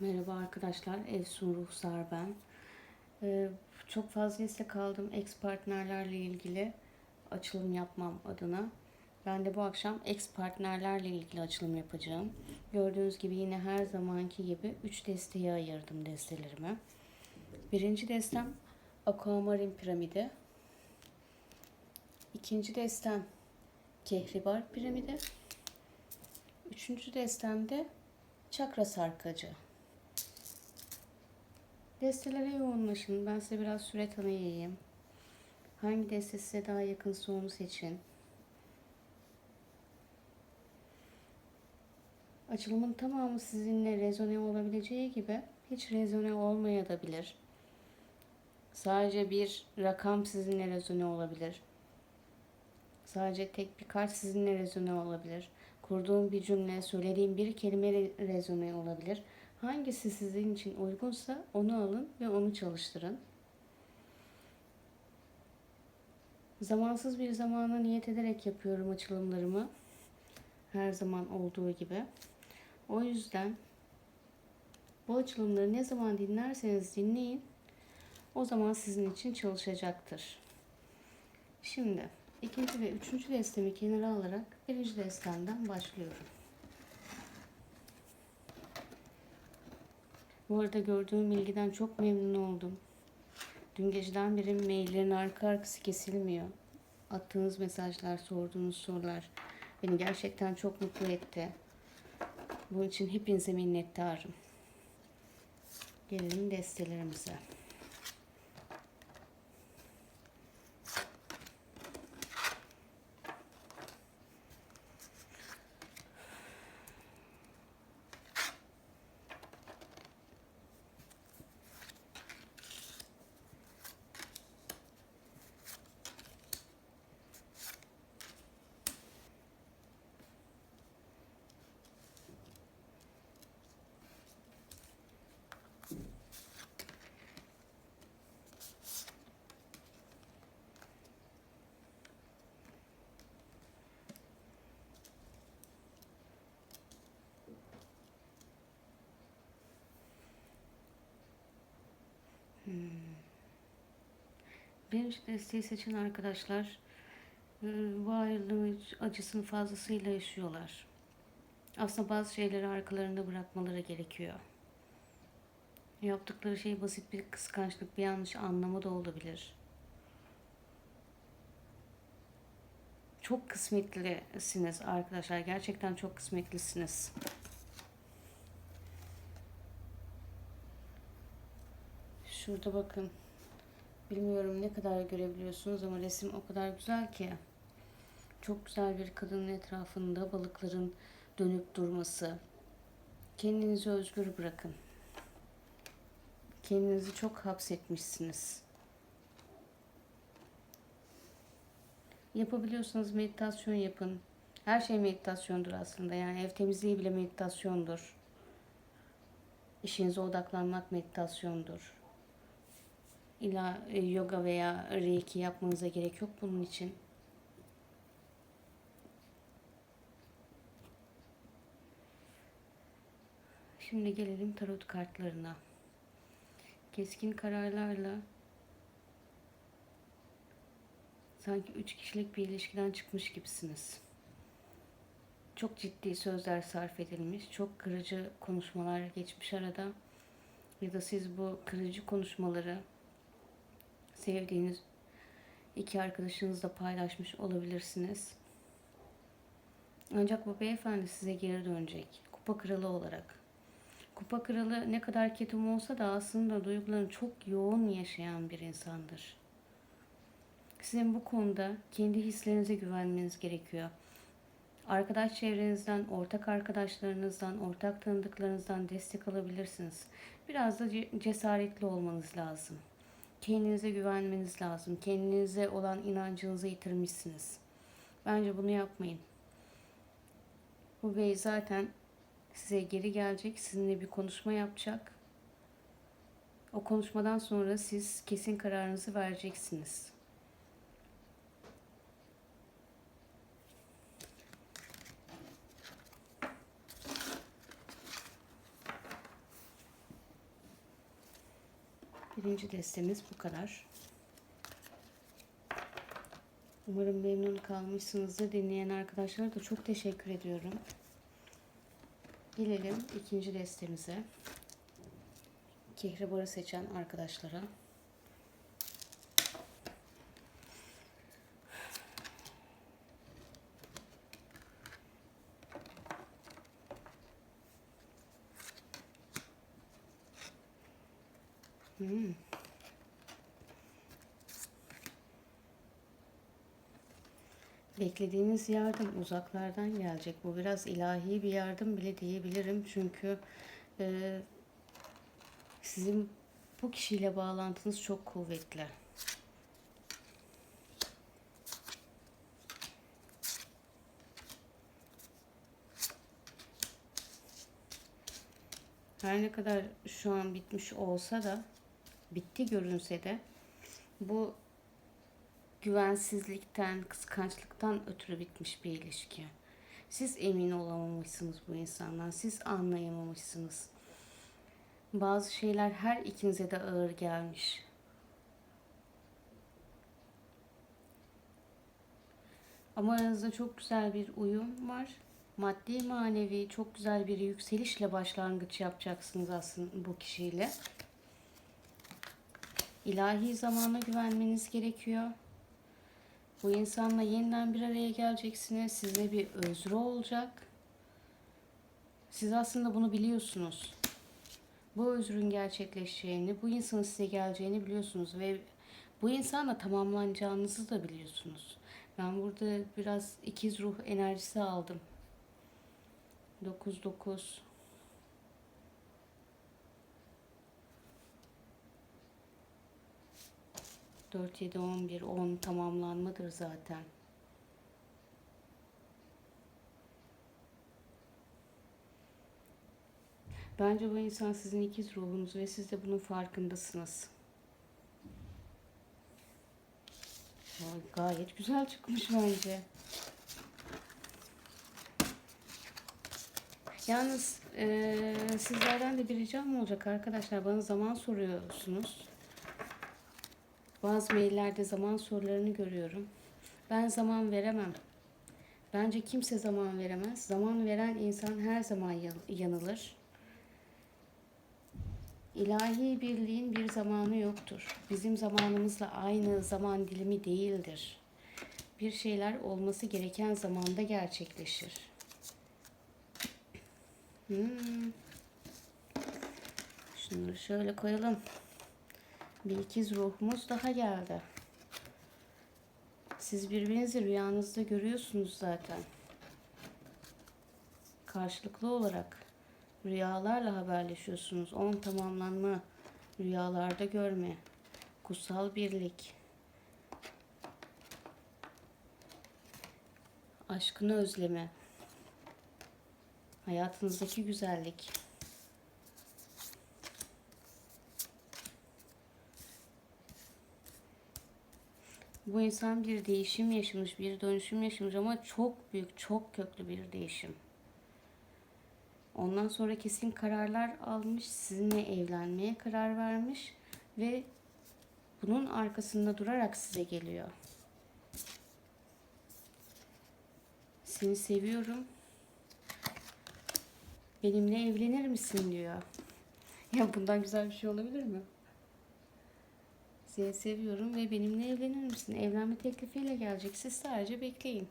Merhaba arkadaşlar, Efsun Ruhsar ben. Ee, çok fazla istek aldım ex partnerlerle ilgili açılım yapmam adına. Ben de bu akşam ex partnerlerle ilgili açılım yapacağım. Gördüğünüz gibi yine her zamanki gibi 3 desteğe ayırdım destelerimi. Birinci destem Aquamarin piramidi. İkinci destem Kehribar piramidi. Üçüncü destemde çakra sarkacı. Destelere yoğunlaşın. Ben size biraz süre tanıyayım. Hangi deste size daha yakınsa onu seçin. Açılımın tamamı sizinle rezone olabileceği gibi hiç rezone olmayabilir. Sadece bir rakam sizinle rezone olabilir. Sadece tek bir kart sizinle rezone olabilir. Kurduğum bir cümle, söylediğim bir kelime rezone olabilir. Hangisi sizin için uygunsa onu alın ve onu çalıştırın. Zamansız bir zamana niyet ederek yapıyorum açılımlarımı. Her zaman olduğu gibi. O yüzden bu açılımları ne zaman dinlerseniz dinleyin. O zaman sizin için çalışacaktır. Şimdi ikinci ve üçüncü destemi kenara alarak birinci destemden başlıyorum. Bu arada gördüğüm bilgiden çok memnun oldum. Dün geceden beri maillerin arka arkası kesilmiyor. Attığınız mesajlar, sorduğunuz sorular beni gerçekten çok mutlu etti. Bunun için hepinize minnettarım. Gelelim destelerimize. Birinci desteği seçen arkadaşlar e, bu ayrılığın acısını fazlasıyla yaşıyorlar. Aslında bazı şeyleri arkalarında bırakmaları gerekiyor. Yaptıkları şey basit bir kıskançlık, bir yanlış anlama da olabilir. Çok kısmetlisiniz arkadaşlar. Gerçekten çok kısmetlisiniz. Şurada bakın. Bilmiyorum ne kadar görebiliyorsunuz ama resim o kadar güzel ki. Çok güzel bir kadının etrafında balıkların dönüp durması. Kendinizi özgür bırakın. Kendinizi çok hapsetmişsiniz. Yapabiliyorsanız meditasyon yapın. Her şey meditasyondur aslında. Yani ev temizliği bile meditasyondur. İşinize odaklanmak meditasyondur. İlla e, yoga veya reiki yapmanıza gerek yok bunun için. Şimdi gelelim tarot kartlarına. Keskin kararlarla sanki üç kişilik bir ilişkiden çıkmış gibisiniz. Çok ciddi sözler sarf edilmiş, çok kırıcı konuşmalar geçmiş arada. Ya da siz bu kırıcı konuşmaları sevdiğiniz iki arkadaşınızla paylaşmış olabilirsiniz. Ancak bu beyefendi size geri dönecek. Kupa kralı olarak. Kupa kralı ne kadar ketum olsa da aslında duygularını çok yoğun yaşayan bir insandır. Sizin bu konuda kendi hislerinize güvenmeniz gerekiyor. Arkadaş çevrenizden, ortak arkadaşlarınızdan, ortak tanıdıklarınızdan destek alabilirsiniz. Biraz da cesaretli olmanız lazım. Kendinize güvenmeniz lazım. Kendinize olan inancınızı yitirmişsiniz. Bence bunu yapmayın. Bu bey zaten size geri gelecek. Sizinle bir konuşma yapacak. O konuşmadan sonra siz kesin kararınızı vereceksiniz. Birinci destemiz bu kadar. Umarım memnun kalmışsınızdır. Dinleyen arkadaşlara da çok teşekkür ediyorum. Gelelim ikinci destemize. Kehribarı seçen arkadaşlara. Hmm. Beklediğiniz yardım uzaklardan gelecek. Bu biraz ilahi bir yardım bile diyebilirim. Çünkü e, sizin bu kişiyle bağlantınız çok kuvvetli. Her ne kadar şu an bitmiş olsa da bitti görünse de bu güvensizlikten, kıskançlıktan ötürü bitmiş bir ilişki. Siz emin olamamışsınız bu insandan. Siz anlayamamışsınız. Bazı şeyler her ikinize de ağır gelmiş. Ama aranızda çok güzel bir uyum var. Maddi manevi çok güzel bir yükselişle başlangıç yapacaksınız aslında bu kişiyle. İlahi zamana güvenmeniz gerekiyor. Bu insanla yeniden bir araya geleceksiniz. Size bir özrü olacak. Siz aslında bunu biliyorsunuz. Bu özrün gerçekleşeceğini, bu insanın size geleceğini biliyorsunuz ve bu insanla tamamlanacağınızı da biliyorsunuz. Ben burada biraz ikiz ruh enerjisi aldım. 9 9 4 7 11 10 tamamlanmadır zaten. Bence bu insan sizin ikiz ruhunuz ve siz de bunun farkındasınız. Vay, Gayet güzel çıkmış bence. Yalnız eee, sizlerden de bir ricam olacak arkadaşlar. Bana zaman soruyorsunuz. Bazı maillerde zaman sorularını görüyorum. Ben zaman veremem. Bence kimse zaman veremez. Zaman veren insan her zaman yan- yanılır. İlahi birliğin bir zamanı yoktur. Bizim zamanımızla aynı zaman dilimi değildir. Bir şeyler olması gereken zamanda gerçekleşir. Hmm. Şunları şöyle koyalım. Bir ikiz ruhumuz daha geldi. Siz birbirinizi rüyanızda görüyorsunuz zaten. Karşılıklı olarak rüyalarla haberleşiyorsunuz. On tamamlanma, rüyalarda görme, kutsal birlik, aşkını özleme, hayatınızdaki güzellik. Bu insan bir değişim yaşamış, bir dönüşüm yaşamış ama çok büyük, çok köklü bir değişim. Ondan sonra kesin kararlar almış, sizinle evlenmeye karar vermiş ve bunun arkasında durarak size geliyor. Seni seviyorum. Benimle evlenir misin diyor. Ya bundan güzel bir şey olabilir mi? Seni seviyorum ve benimle evlenir misin? Evlenme teklifiyle gelecek. Siz sadece bekleyin.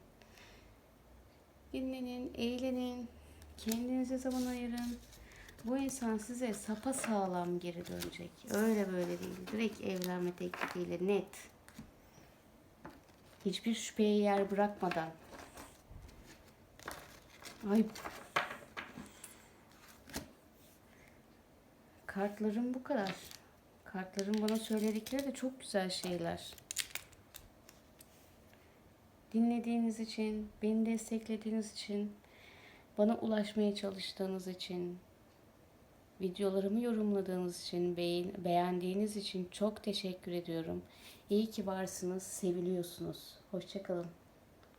Dinlenin, eğlenin, kendinize zaman ayırın. Bu insan size sapa sağlam geri dönecek. Öyle böyle değil. Direkt evlenme teklifiyle net. Hiçbir şüpheye yer bırakmadan. Ay. Kartlarım bu kadar. Kartların bana söyledikleri de çok güzel şeyler. Dinlediğiniz için, beni desteklediğiniz için, bana ulaşmaya çalıştığınız için, videolarımı yorumladığınız için, beğen, beğendiğiniz için çok teşekkür ediyorum. İyi ki varsınız, seviliyorsunuz. Hoşçakalın.